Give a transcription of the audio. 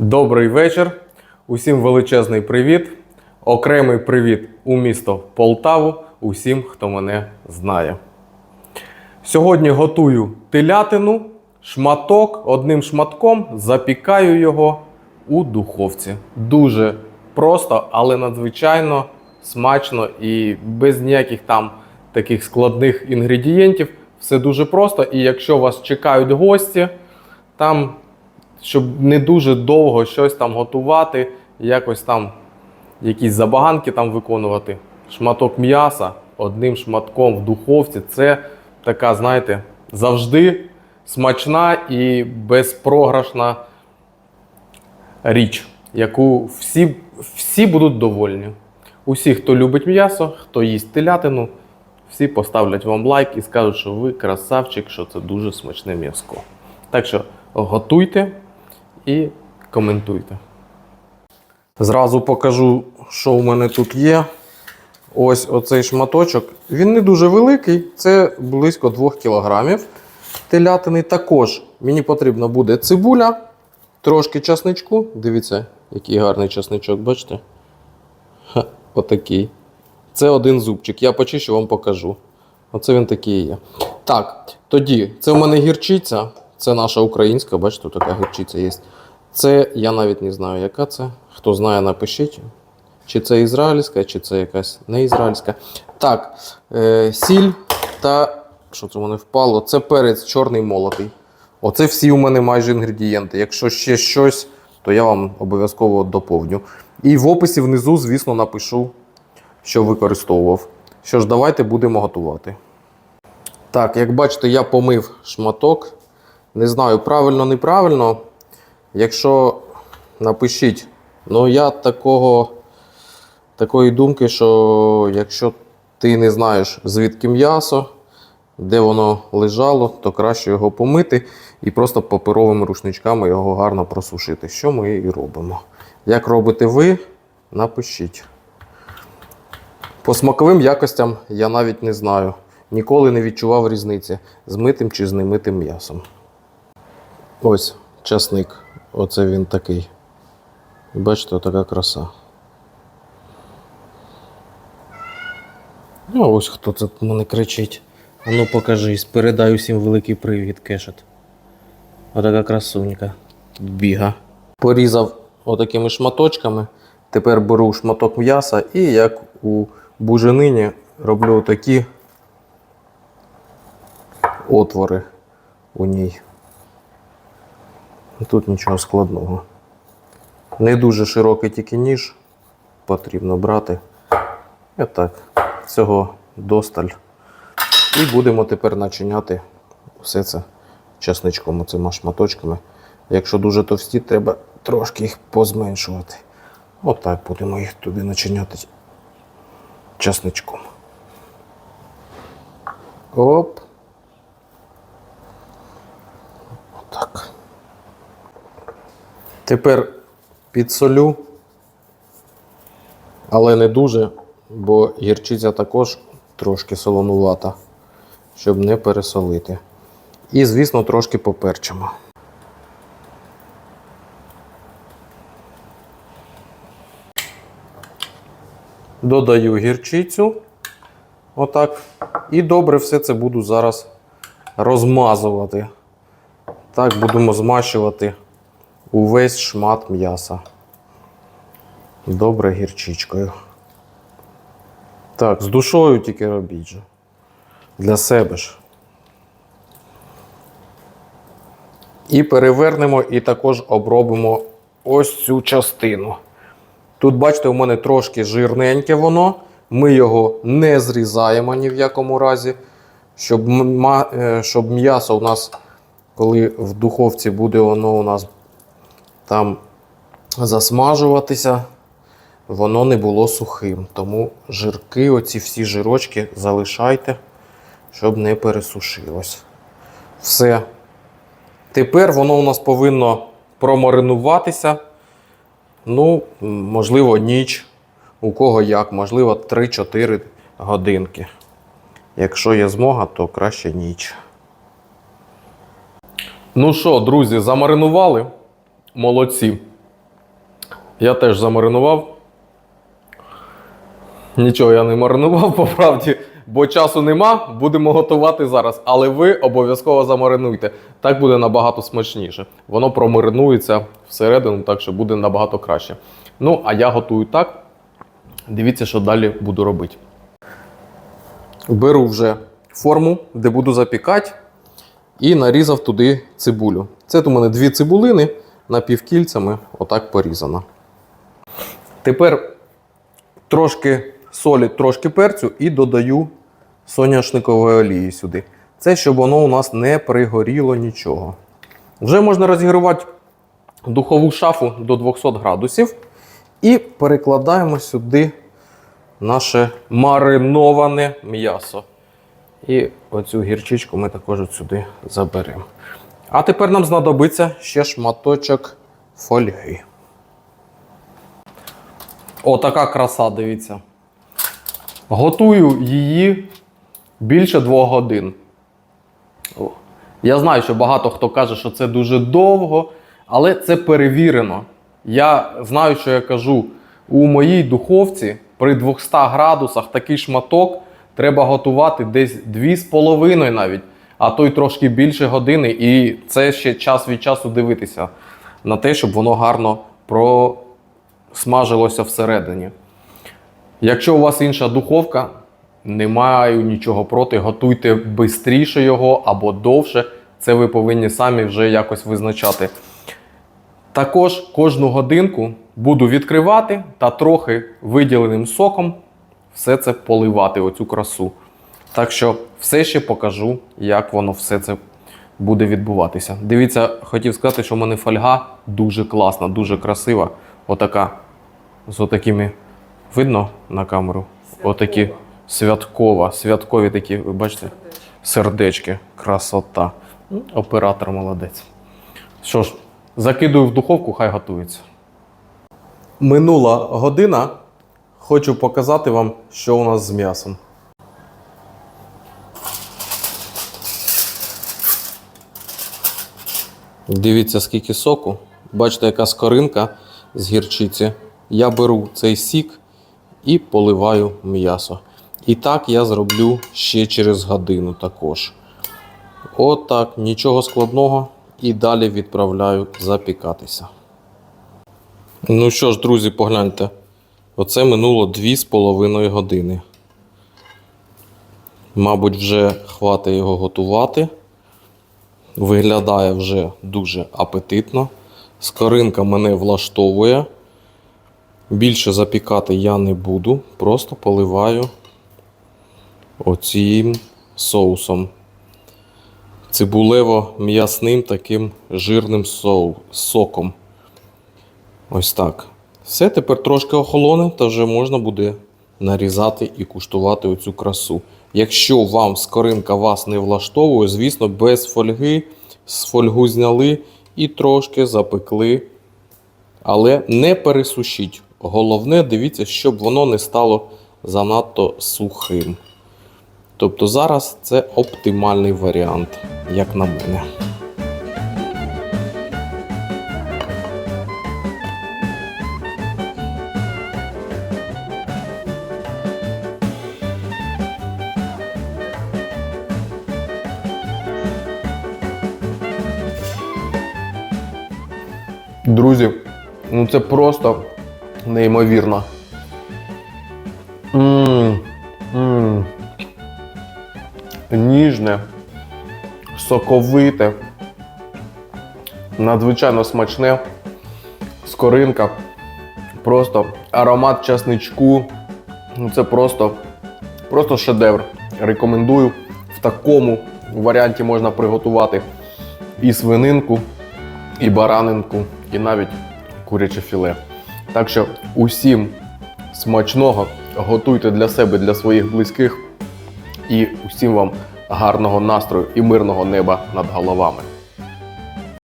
Добрий вечір. Усім величезний привіт. Окремий привіт у місто Полтаву. Усім, хто мене знає. Сьогодні готую телятину, шматок, одним шматком запікаю його у духовці. Дуже просто, але надзвичайно смачно і без ніяких там таких складних інгредієнтів. Все дуже просто. І якщо вас чекають гості, там щоб не дуже довго щось там готувати, якось там якісь забаганки там виконувати. Шматок м'яса одним шматком в духовці це така, знаєте, завжди смачна і безпрограшна річ, яку всі, всі будуть довольні. Усі, хто любить м'ясо, хто їсть телятину, всі поставлять вам лайк і скажуть, що ви красавчик, що це дуже смачне м'яско. Так що готуйте і коментуйте. Зразу покажу, що у мене тут є. Ось оцей шматочок. Він не дуже великий, це близько 2 кг. Телятини також мені потрібна буде цибуля, трошки часничку. Дивіться, який гарний часничок, бачите? Ха, отакий. Це один зубчик. Я почищу вам покажу. Оце він такий є. Так, тоді, це в мене гірчиця. Це наша українська, бачите, така гірчиця є. Це я навіть не знаю, яка це. Хто знає, напишіть. Чи це ізраїльська, чи це якась не ізраїльська. Так, е, сіль та. Що це в мене впало? Це перець чорний молотий. Оце всі у мене майже інгредієнти. Якщо ще щось, то я вам обов'язково доповню. І в описі внизу, звісно, напишу, що використовував. Що ж, давайте будемо готувати. Так, як бачите, я помив шматок. Не знаю, правильно, неправильно. Якщо напишіть, ну я такого, такої думки, що якщо ти не знаєш, звідки м'ясо, де воно лежало, то краще його помити і просто паперовими рушничками його гарно просушити. Що ми і робимо. Як робите ви, напишіть. По смаковим якостям я навіть не знаю. Ніколи не відчував різниці з митим чи з немитим м'ясом. Ось часник. Оце він такий. Бачите, така краса. Ну, ось хто це мене кричить. А ну покажись, передай усім великий привіт, кешет. Отака красунька. Біга. Порізав отакими шматочками. Тепер беру шматок м'яса і як у буженині роблю такі отвори у ній. Тут нічого складного. Не дуже широкий тільки ніж потрібно брати. І так, цього досталь. І будемо тепер начиняти все це часничком, оцими шматочками. Якщо дуже товсті, треба трошки їх позменшувати. Отак будемо їх туди начиняти часничком. Оп. Тепер підсолю, але не дуже, бо гірчиця також трошки солонувата, щоб не пересолити. І, звісно, трошки поперчимо. Додаю гірчицю. Отак. І добре все це буду зараз розмазувати. Так будемо змащувати увесь шмат м'яса. Добре гірчичкою. Так, з душою тільки робіть же. Для себе ж. І перевернемо і також обробимо ось цю частину. Тут, бачите, у мене трошки жирненьке воно. Ми його не зрізаємо ні в якому разі, щоб, е, щоб м'ясо у нас, коли в духовці буде воно у нас там засмажуватися, воно не було сухим. Тому жирки, оці всі жирочки залишайте, щоб не пересушилось. Все. Тепер воно у нас повинно промаринуватися. Ну, можливо, ніч. У кого як, можливо, 3-4 годинки. Якщо є змога, то краще ніч. Ну що, друзі, замаринували? Молодці. Я теж замаринував. Нічого я не маринував по правді, бо часу нема. Будемо готувати зараз. Але ви обов'язково замаринуйте. Так буде набагато смачніше. Воно промаринується всередину, так що буде набагато краще. Ну, а я готую так. Дивіться, що далі буду робити. Беру вже форму, де буду запікати, і нарізав туди цибулю. Це у мене дві цибулини напівкільцями, отак порізано. Тепер трошки солі, трошки перцю і додаю соняшникової олії сюди. Це щоб воно у нас не пригоріло нічого. Вже можна розігрівати духову шафу до 200 градусів. І перекладаємо сюди наше мариноване м'ясо. І оцю гірчичку ми також сюди заберемо. А тепер нам знадобиться ще шматочок фольги. Отака краса, дивіться. Готую її більше двох годин. Я знаю, що багато хто каже, що це дуже довго, але це перевірено. Я знаю, що я кажу. У моїй духовці при 200 градусах такий шматок треба готувати десь 2,5 навіть, а то й трошки більше години. І це ще час від часу дивитися на те, щоб воно гарно просмажилося всередині. Якщо у вас інша духовка, не маю нічого проти, готуйте швидше його або довше. Це ви повинні самі вже якось визначати. Також кожну годинку буду відкривати та трохи виділеним соком все це поливати, оцю красу. Так що все ще покажу, як воно все це буде відбуватися. Дивіться, хотів сказати, що в мене фольга дуже класна, дуже красива. Отака. З отакими. Видно на камеру? Отакі святкова, святкові такі, ви бачите? Сердечки, красота. Ну, Оператор молодець. Що ж, закидую в духовку, хай готується. Минула година. Хочу показати вам, що у нас з м'ясом. Дивіться, скільки соку. Бачите, яка скоринка з гірчиці. Я беру цей сік і поливаю м'ясо. І так я зроблю ще через годину також. Отак, нічого складного. І далі відправляю запікатися. Ну що ж, друзі, погляньте. Оце минуло 2,5 години. Мабуть, вже хватить його готувати. Виглядає вже дуже апетитно. Скоринка мене влаштовує. Більше запікати я не буду, просто поливаю оцім соусом. Цибулево-м'ясним таким жирним соком. Ось так. Все тепер трошки охолоне, та вже можна буде нарізати і куштувати оцю красу. Якщо вам скоринка вас не влаштовує, звісно, без фольги, з фольгу зняли і трошки запекли. Але не пересушіть. Головне, дивіться, щоб воно не стало занадто сухим. Тобто зараз це оптимальний варіант, як на мене. Друзі, ну це просто неймовірно. Мм, мм. Ніжне, соковите, надзвичайно смачне, скоринка, просто аромат часничку. Ну це просто, просто шедевр. Рекомендую. В такому варіанті можна приготувати і свининку, і баранинку, і навіть куряче філе. Так що усім смачного, готуйте для себе, для своїх близьких і усім вам гарного настрою і мирного неба над головами.